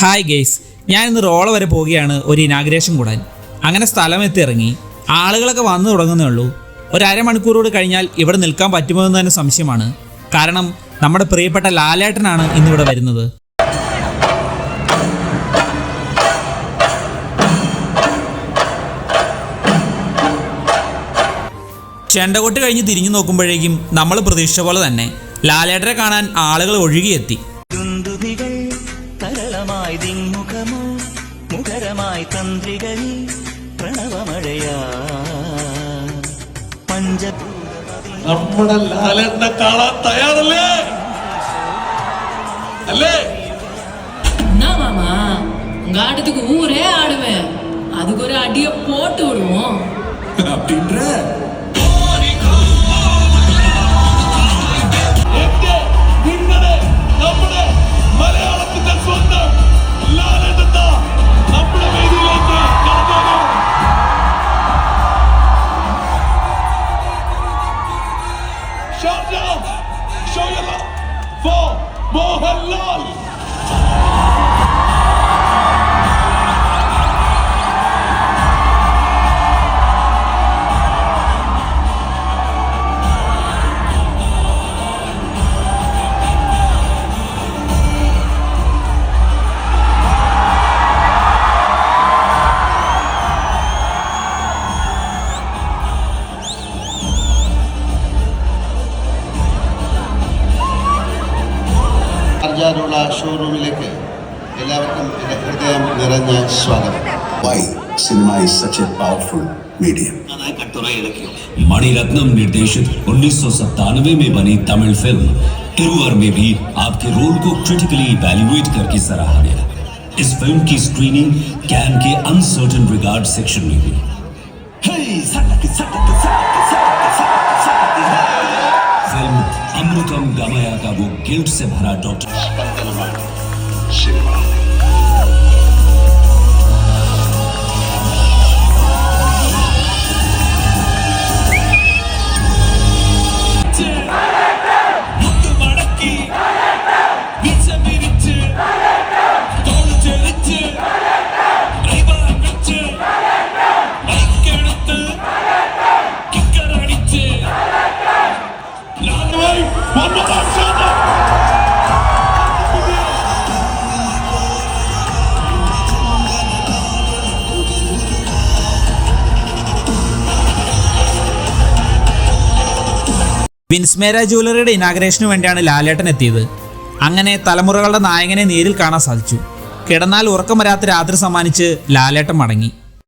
Hi guys ഞാൻ ഇന്ന് Rolla വരെ പോവുകയാണ് ഒരു ഇനാഗ്രേഷൻ കൂടാൻ. അങ്ങനെ സ്ഥലം എത്തി ഇറങ്ങി ആളുകളൊക്കെ വന്നു തുടങ്ങുന്നേ ഉള്ളൂ. ഒരു അരമണിക്കൂറോട് കഴിഞ്ഞാൽ ഇവിടെ നിൽക്കാൻ പറ്റുമോ എന്ന് തന്നെ സംശയമാണ്. കാരണം നമ്മുടെ പ്രിയപ്പെട്ട ലാലേട്ടനാണ് ഇന്നിവിടെ വരുന്നത്. ചെണ്ടകൊട്ട് കഴിഞ്ഞ് തിരിഞ്ഞു നോക്കുമ്പോഴേക്കും നമ്മൾ പ്രതീക്ഷിച്ച പോലെ തന്നെ ലാലേട്ടനെ കാണാൻ ആളുകൾ ഒഴുകിയെത്തി. തരളമായി ദിങ്മുഖമോ മുഖരമായി തന്ത്രികളിൽ പ്രണവമഴയാ പഞ്ചഭൂതമതി നമ്മുടെ ലാലേട്ടനെ കാണാൻ തയ്യാറല്ലേ അല്ലേ என்ன மாமா உங்க ஆட்டத்துக்கு ஊரே ஆடுவேன் அதுக்கு ஒரு அடிய போட்டு விடுவோம் அப்படின்ற Show love. Show your love for more halal. അർജാനുള്ള ഷോറൂമിലേക്ക് എല്ലാവർക്കും എൻ്റെ ഹൃദയം നിറഞ്ഞ സ്വാഗതം Why cinema is such a powerful medium. Mani Ratnam निर्देशित उन्नीस में बनी तमिल फिल्म तिरुवर में भी आपके रोल को क्रिटिकली इवैल्यूएट करके सराहा गया इस फिल्म की स्क्रीनिंग कैन के अनसर्टन रिगार्ड सेक्शन में हुई फिल्म गिल्ट से भरा डॉक्टर। വിൻസ്മേര ജ്വല്ലറിയുടെ ഇനാഗ്രേഷന് വേണ്ടിയാണ് ലാലേട്ടൻ എത്തിയത്. അങ്ങനെ തലമുറകളുടെ നായകനെ നേരിൽ കാണാൻ സാധിച്ചു. കിടന്നാൽ ഉറക്കം വരാത്ത രാത്രി സമ്മാനിച്ച് ലാലേട്ടൻ മടങ്ങി.